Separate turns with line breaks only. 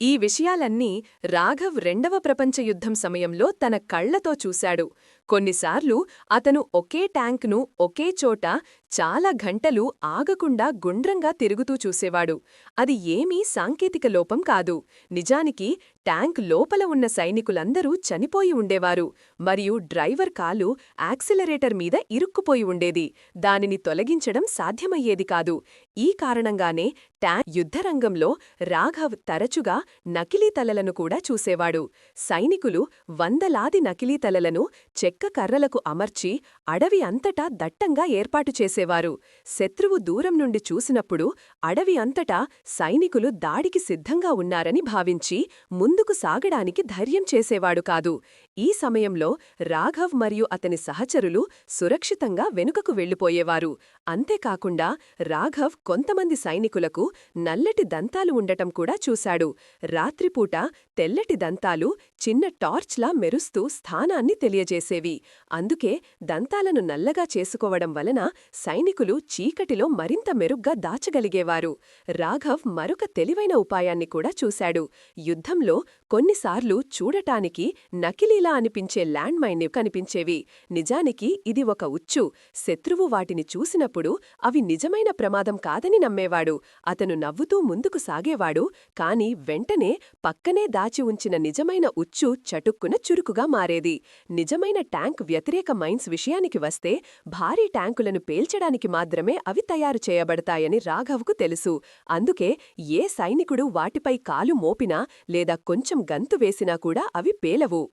ఈ విషయాలన్నీ రాఘవ్ రెండవ ప్రపంచ యుద్ధం సమయంలో తన కళ్ళతో చూశాడు. కొన్నిసార్లు అతను ఒకే ట్యాంక్ను ఒకే చోట చాలా గంటలు ఆగకుండా గుండ్రంగా తిరుగుతూ చూసేవాడు. అది ఏమీ సాంకేతిక లోపం కాదు. నిజానికి ట్యాంక్ లోపల ఉన్న సైనికులందరూ చనిపోయి ఉండేవారు. మరియు డ్రైవర్ కాలు యాక్సిలరేటర్ మీద ఇరుక్కుపోయి ఉండేది. దానిని తొలగించడం సాధ్యమయ్యేది కాదు. ఈ కారణంగానే ట్యాంక్ యుద్ధరంగంలో రాఘవ్ తరచుగా నకిలీ తలలను కూడా చూసేవాడు. సైనికులు వందలాది నకిలీ తలలను చెక్ చెక్క కర్రలకు అమర్చి అడవి అంతటా దట్టంగా ఏర్పాటు చేసేవారు. శత్రువు దూరం నుండి చూసినప్పుడు అడవి అంతటా సైనికులు దాడికి సిద్ధంగా ఉన్నారని భావించి ముందుకు సాగడానికి ధైర్యం చేసేవాడు కాదు. ఈ సమయంలో రాఘవ్ మరియు అతని సహచరులు సురక్షితంగా వెనుకకు వెళ్ళిపోయేవారు అంతేకాకుండా రాఘవ్ కొంతమంది సైనికులకు నల్లటి దంతాలు ఉండటం కూడా చూశాడు. రాత్రిపూట తెల్లటి దంతాలు చిన్న టార్చ్లా మెరుస్తూ స్థానాన్ని తెలియజేసేవి. అందుకే దంతాలను నల్లగా చేసుకోవడం వలన సైనికులు చీకటిలో మరింత మెరుగ్గా దాచగలిగేవారు. రాఘవ్ మరొక తెలివైన ఉపాయాన్ని కూడా చూశాడు. యుద్ధంలో కొన్నిసార్లు చూడటానికి నకిలీలా అనిపించే ల్యాండ్ మైన్ కనిపించేవి. నిజానికి ఇది ఒక ఉచ్చు. శత్రువు వాటిని చూసినప్పుడు అవి నిజమైన ప్రమాదం కాదని నమ్మేవాడు. అతను నవ్వుతూ ముందుకు సాగేవాడు. కాని వెంటనే పక్కనే దాచి ఉంచిన నిజమైన ఉచ్చు చటుక్కున చురుకుగా మారేది. నిజమైన ట్యాంక్ వ్యతిరేక మైన్స్ విషయానికి వస్తే భారీ ట్యాంకులను పేల్చడానికి మాత్రమే అవి తయారు చేయబడతాయని రాఘవ్కు తెలుసు. అందుకే ఏ సైనికుడు వాటిపై కాలు మోపినా లేదా కొంచెం గంతు వేసినా కూడా అవి పేలవు.